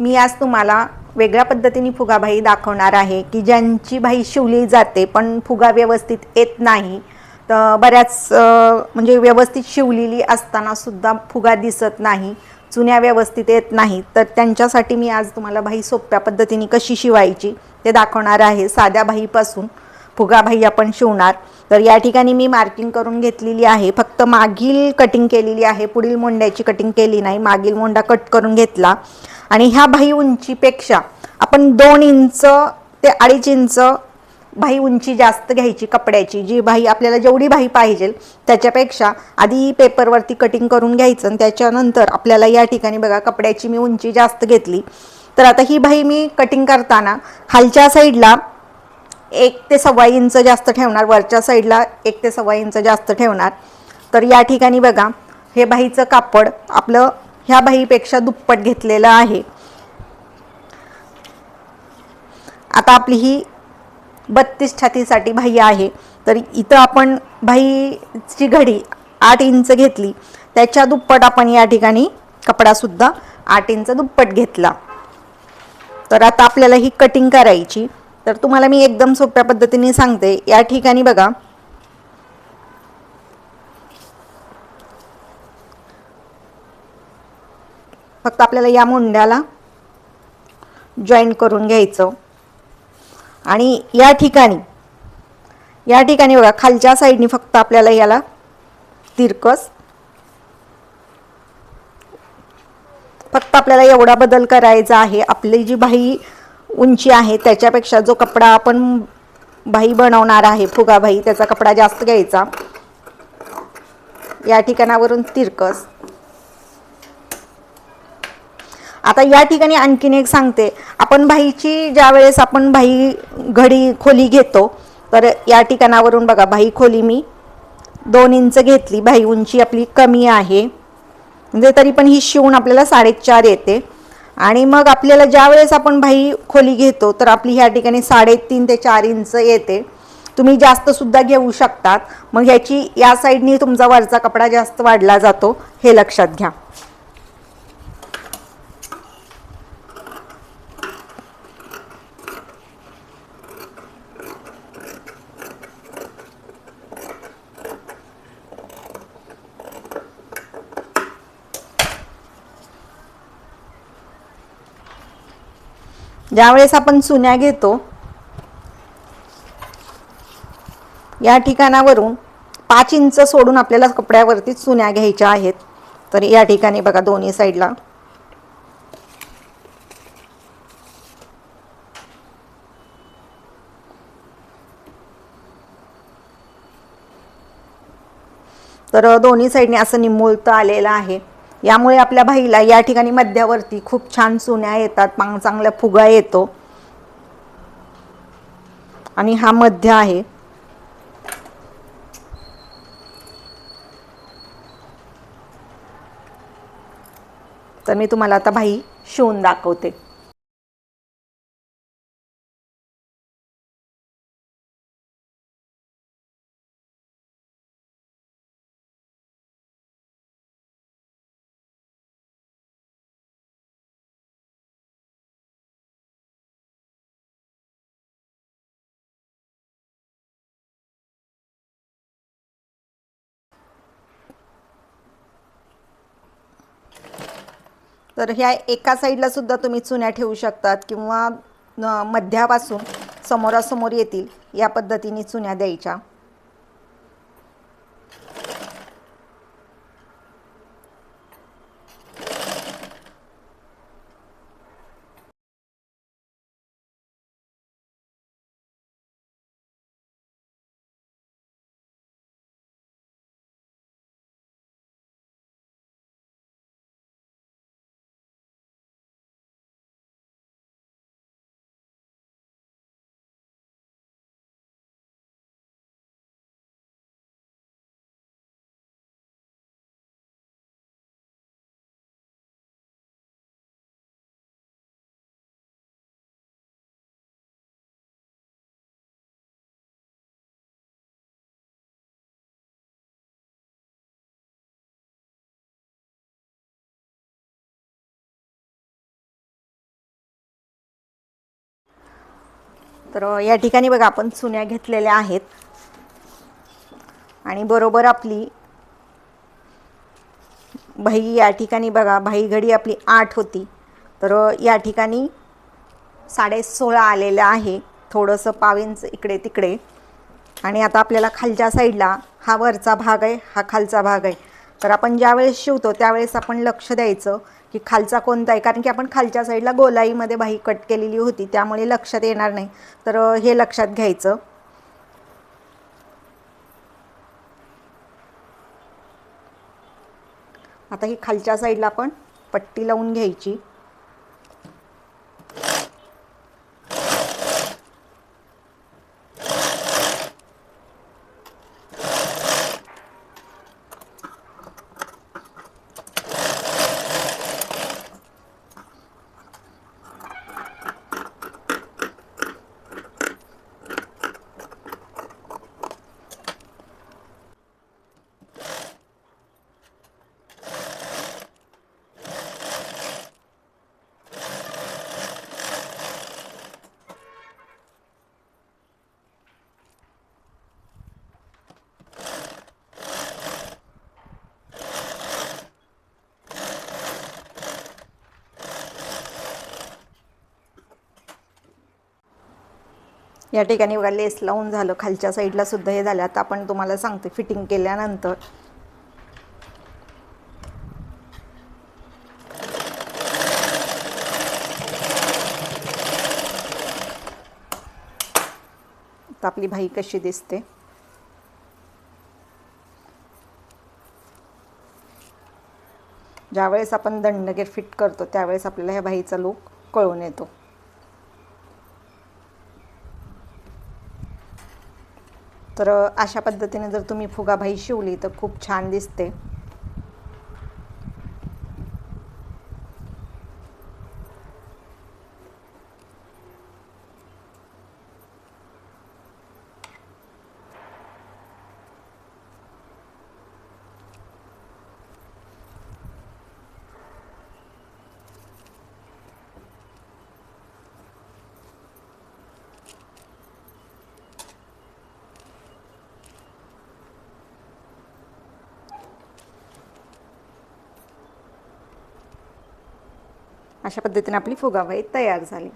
मी आज तुम्हाला वेगळ्या पद्धतीने फुगाबाई दाखवणार आहे की ज्यांची बाई शिवली जाते पण फुगा व्यवस्थित येत नाही तर बऱ्याच म्हणजे व्यवस्थित शिवलेली असताना सुद्धा फुगा दिसत नाही चुन्या व्यवस्थित येत नाही. तर त्यांच्यासाठी मी आज तुम्हाला बाई सोप्या पद्धतीने कशी शिवायची ते दाखवणार आहे साध्या बाईपासून. फुगाबाई आपण शिवणार. तर या ठिकाणी मी मार्किंग करून घेतलेली आहे. फक्त मागील कटिंग केलेली आहे. पुढील मोंड्याची कटिंग केली नाही. मागील मोंडा कट करून घेतला. आणि ह्या भाई उंचीपेक्षा आपण दोन इंच ते अडीच इंच भाई उंची जास्त घ्यायची कपड्याची. जी भाई आपल्याला जेवढी भाई पाहिजे त्याच्यापेक्षा आधी पेपरवरती कटिंग करून घ्यायचं आणि त्याच्यानंतर आपल्याला या ठिकाणी बघा कपड्याची मी उंची जास्त घेतली. तर आता ही भाई मी कटिंग करताना खालच्या साईडला एक ते सव्वा इंच जास्त ठेवणार वरच्या साईडला एक ते सव्वा इंच जास्त ठेवणार. तर या ठिकाणी बघा हे बाहीचं कापड आपलं ह्या बाहीपेक्षा दुप्पट घेतलेलं आहे. आता आपली ही बत्तीस छातीसाठी बाही आहे. तर इथं आपण बाहीची घडी आठ इंच घेतली. त्याच्या दुप्पट आपण या ठिकाणी कपडासुद्धा आठ इंच दुप्पट घेतला. तर आता आपल्याला ही कटिंग करायची. तर तुम्हाला मी एकदम सोप्या पद्धतीने सांगते. या ठिकाणी बघा. फक्त आपल्याला या मुंड्याला जॉईन करून घ्यायचं. आणि या ठिकाणी या ठिकाणी बघा खालच्या साईडनी फक्त आपल्याला याला तिरकस. फक्त आपल्याला एवढा बदल करायचा आहे. आपली जी बाही उंची आहे त्याच्यापेक्षा जो कपडा आपण भाई बनवणार आहे फुगा भाई त्याचा कपडा जास्त घ्यायचा. या ठिकाणावरून तिरकस. आता या ठिकाणी आणखीन एक सांगते. आपण भाईची ज्या वेळेस आपण भाई घडी खोली घेतो तर या ठिकाणावरून बघा भाई खोली मी दोन इंच घेतली. भाई उंची आपली कमी आहे. म्हणजे तरी पण ही शिवून आपल्याला साडेचार येते. आणि मग आपल्याला ज्या वेळेस आपण भाई खोली घेतो तर आपली ह्या ठिकाणी साडेतीन ते चार इंच येते. तुम्ही जास्त सुद्धा घेऊ शकतात. मग ह्याची या साईडनी तुमचा वरचा कपडा जास्त वाढला जातो हे लक्षात घ्या. ज्यावेळेस आपण चुन्या घेतो या ठिकाणावरून पाच इंच सोडून आपल्याला कपड्यावरती चुन्या घ्यायच्या आहेत. तर या ठिकाणी बघा दोन्ही साईडला. तर दोन्ही साईडने असं निमुळतं आलेलं आहे. यामुळे आपल्या भाईला या ठिकाणी मध्यावरती खूप छान सुन्या येतात पांग चांगला फुगा येतो. आणि हा मध्य आहे. तर मी तुम्हाला आता भाई शिवून दाखवते. तर ह्या एका साईडला सुद्धा तुम्ही चुन्या ठेवू शकतात किंवा मध्यापासून समोरासमोर येतील या पद्धतीने चुन्या द्यायच्या. तर या ठिकाणी बघा आपण चुन्या घेतलेल्या आहेत. आणि बरोबर आपली भाई या ठिकाणी बघा भाई घडी आपली आठ होती. तर या ठिकाणी साडे सोळा आलेलं आहे. थोडंसं पावींच इकडे तिकडे. आणि आता आपल्याला खालच्या साईडला हा वरचा भाग आहे हा खालचा भाग आहे. तर आपण ज्यावेळेस शिवतो त्यावेळेस आपण लक्ष द्यायचं. की खालचा कोणता आहे? कारण की आपण खालच्या साईडला गोलाईमध्ये बाही कट केलेली होती त्यामुळे लक्षात येणार नाही. तर हे लक्षात घ्यायचं. आता ही खालच्या साईडला आपण पट्टी लावून घ्यायची. या ठिकाणी बघा लेस लावून झालं. खालच्या साईडला सुद्धा हे झालं. आता आपण तुम्हाला सांगते फिटिंग केल्यानंतर. आपली भाई कशी दिसते? ज्यावेळेस आपण दंडगेर फिट करतो त्यावेळेस आपल्याला ह्या भाईचा लूक कळून येतो. तर अशा पद्धतीने जर तुम्ही फुगाबाई शिवली तर खूप छान दिसते. अशा पद्धतीने आपली फुगाबाई तयार झाली.